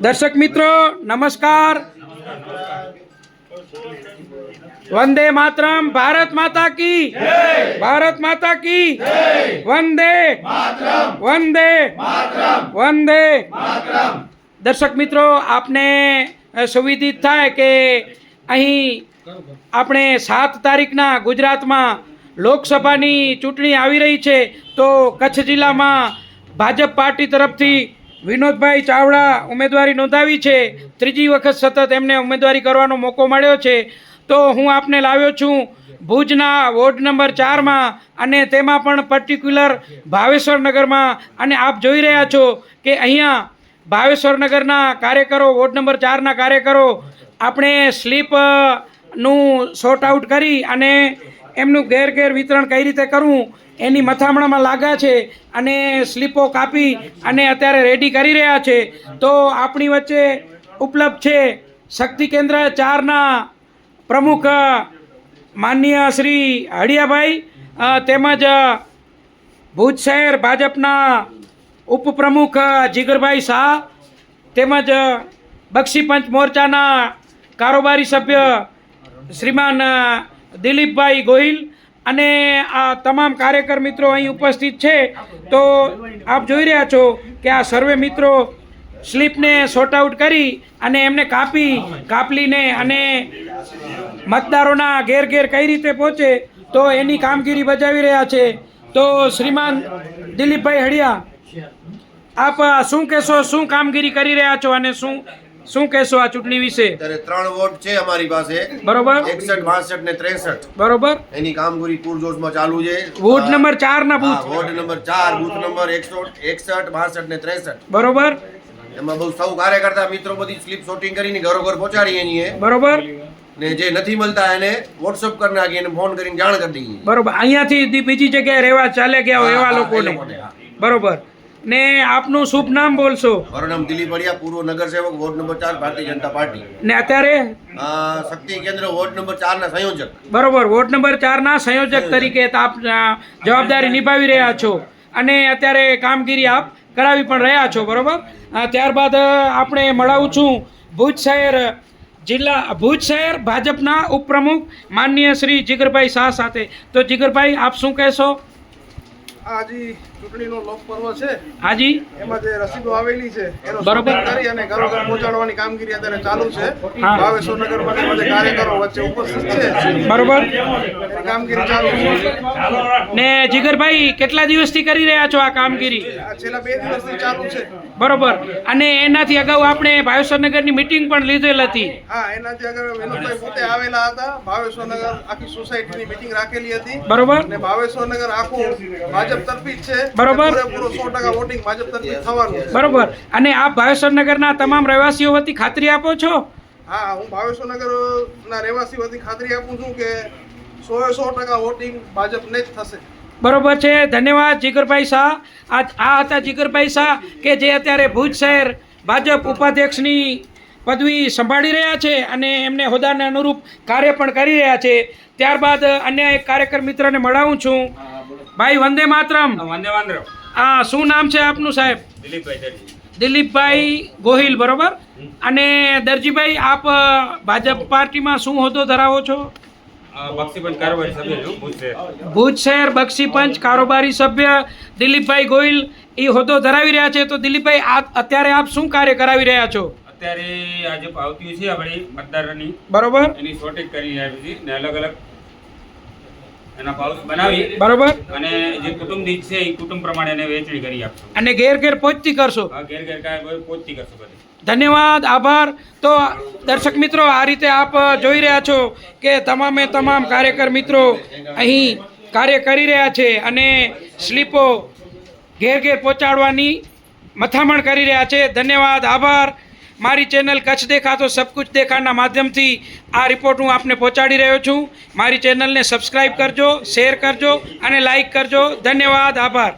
દર્શક મિત્રો, નમસ્કાર. વંદે માતરમ, ભારત માતા કી. ભારત માતા કી. વંદે. વંદે. વંદે. દર્શક મિત્રો, આપને સુવિધિત થાય કે અહીં આપણે સાત તારીખના ગુજરાતમાં લોકસભાની ચૂંટણી આવી રહી છે, તો કચ્છ જિલ્લામાં ભાજપ પાર્ટી તરફથી વિનોદભાઈ ચાવડા ઉમેદવારી નોંધાવી છે. ત્રીજી વખત સતત એમને ઉમેદવારી કરવાનો મોકો મળ્યો છે. તો હું આપને લાવ્યો છું ભુજના વોર્ડ નંબર ચારમાં અને તેમાં પણ પર્ટિક્યુલર ભાવેશ્વર નગરમાં અને આપ જોઈ રહ્યા છો કે અહીંયા ભાવેશ્વર નગરના કાર્યકરો, વોર્ડ નંબર ચારના કાર્યકરો આપણે સ્લીપનું સોર્ટ આઉટ કરી અને એમનું ઘેર ઘેર વિતરણ કઈ રીતે કરવું, એની મથામણામાં લાગ્યા છે અને સ્લીપો કાપી અને અત્યારે રેડી કરી રહ્યા છે. તો આપણી વચ્ચે ઉપલબ્ધ છે શક્તિ કેન્દ્ર ચારના પ્રમુખ માનનીય શ્રી હળિયાભાઈ તેમજ ભુજ શહેર ભાજપના ઉપપ્રમુખ જીગરભાઈ શાહ, તેમજ બક્ષી પંચ મોરચાના કારોબારી સભ્ય શ્રીમાન દિલીપભાઈ ગોહિલ અને આ તમામ કાર્યકર મિત્રો અહીં ઉપસ્થિત છે. તો આપ જોઈ રહ્યા છો કે આ સર્વે મિત્રો સ્લીપને સોર્ટ આઉટ કરી અને એમને કાપી, કાપલીને અને મતદારોના ઘેર ઘેર કઈ રીતે પહોંચે તો એની કામગીરી બજાવી રહ્યા છે. તો શ્રીમાન દિલીપભાઈ હળિયા આપ શું કહેશો, શું કામગીરી કરી રહ્યા છો અને શું શું કહેશો આ ચૂંટણી વિશે? અત્યારે ત્રણ વોટ છે અમારી પાસે. બરોબર. એકસઠ બાસઠ ને ત્રેસઠ. બરોબર. એની કામગીરી પૂરજોશમાં ચાલુ છે. વોટ નંબર ચાર ના બૂથ. વોર્ડ નંબર ચાર બૂથ નંબર એકસો એકસઠ બાસઠ ને ત્રેસઠ. બરોબર. એમાં બહુ સૌ કાર્યકર્તા મિત્રો બધી સ્લીપ શોટિંગ કરીને ઘરો ઘર પહોંચાડીએ છીએ. બરોબર. ને જે નથી મળતા એને વોટ્સઅપ કરી નાખીએ અને ફોન કરીને જાણ કરી દઈએ. બરોબર. અહીંયાથી બીજી જગ્યાએ રહેવા ચાલે ગયા એવા લોકોને. બરોબર. ને આપનું શુભ નામ બોલશો? મારું નામ દિલીપ અડિયા પૂર્વ નગરસેવક વોર્ડ નંબર ચાર ભારતીય જનતા પાર્ટી. ને અત્યારે? શક્તિ કેન્દ્ર વોર્ડ નંબર ચાર ના સંયોજક. બરોબર વોર્ડ નંબર ચારના સંયોજક તરીકે તો આપ જવાબદારી નિભાવી રહ્યા છો. અને અત્યારે કામગીરી આપ કરાવી પણ રહ્યા છો બરોબર? ત્યારબાદ આપણે મળાવું છું ભુજ શહેર જિલ્લા ભુજ શહેર ભાજપના ઉપપ્રમુખ માનનીય શ્રી જીગરભાઈ શાહ સાથે. તો જીગરભાઈ આપ શું કહેશો? આ જે ચૂંટણીનો લોકપર્વ છે. હાજી. એમાં જે રસીદો આવેલી છે એનો બરોબર. કરી અને ઘરો ઘર પહોંચાડવાની કામગીરી અત્યારે ચાલુ છે. ભાવેશ્વર નગરમાં જે કાર્યકરો વચ્ચે ઉપસ્થિત છે. બરોબર. કામગીરી ચાલુ છે. ને જીગરભાઈ કેટલા દિવસથી કરી રહ્યા છો આ કામગીરી? આ છેલ્લા બે દિવસથી ચાલુ છે. બરોબર. અને એનાથી અગાઉ આપણે ભાવેશ્વર નગરની મિટિંગ પણ લીધેલ હતી. હા એનાથી અગાઉ વિનોદભાઈ પોતે આવેલા હતા. ભાવેશ્વર નગર આખી સોસાયટીની મિટિંગ રાખેલી હતી. બરોબર. અને ભાવેશ્વર નગર આખું ભાજપ તરફી જ છે. બરોબર. સો ટકા વોટિંગ ભાજપ તરફી થવાનું બરોબર. અને આપ ભાવેશ્વર નગરના તમામ રહેવાસીઓ વતી ખાતરી આપો છો? હા હું ભાવેશ્વર નગર ના રહેવાસી વતી ખાતરી આપું છું કે સો સો ટકા વોટિંગ ભાજપને જ થશે. બરોબર છે. ધન્યવાદ જીગરભાઈ શાહ. આ આ હતા જીગરભાઈ શાહ કે જે અત્યારે ભુજ શહેર ભાજપ ઉપાધ્યક્ષની પદવી સંભાળી રહ્યા છે અને એમને હોદ્દાને અનુરૂપ કાર્ય પણ કરી રહ્યા છે. ત્યારબાદ અન્ય એક કાર્યકર મિત્રને મળાવું છું. ભાઈ વંદે માતરમ. વંદે વાંદરો આ શું નામ છે આપનું સાહેબ? દિલીપભાઈ દરજી. દિલીપભાઈ ગોહિલ બરોબર? અને દરજીભાઈ આપ ભાજપ પાર્ટીમાં શું હોદ્દો ધરાવો છો? ભુજ શહેર. બક્ષી પંચ કારોબારી સભ્ય દિલીપભાઈ ગોહિલ એ હોદ્દો ધરાવી રહ્યા છે. તો દિલીપભાઈ અત્યારે આપ શું કાર્ય કરાવી રહ્યા છો? અત્યારે આજે આવતી છે આપણી મતદારની. બરોબર. એની શોર્ટેજ કરી આવી છે ને અલગ અલગ એના પાઉચ બનાવી બરોબર. અને જે કુટુંબ દીઠ છે એ કુટુંબ પ્રમાણે એને વેચણી કરી આપશું. અને ઘેર ઘેર પહોંચતી કરશો? આ ઘેર ઘેર કાંઈ પહોંચતી કરશું બધી ધન્યવાદ આભાર. તો દર્શક મિત્રો આ રીતે આપ જોઈ રહ્યા છો કે તમામે તમામ કાર્યકર મિત્રો અહીં કાર્ય કરી રહ્યા છે અને સ્લીપો ઘેર ઘેર પહોંચાડવાની મથામણ કરી રહ્યા છે. ધન્યવાદ આભાર. મારી ચેનલ કચ્છ દેખા તો સબ કુછ દેખાના માધ્યમથી આ રિપોર્ટ હું આપને પહોંચાડી રહ્યો છું. મારી ચેનલને સબસ્ક્રાઈબ કરજો, શેર કરજો અને લાઈક કરજો. ધન્યવાદ, આભાર.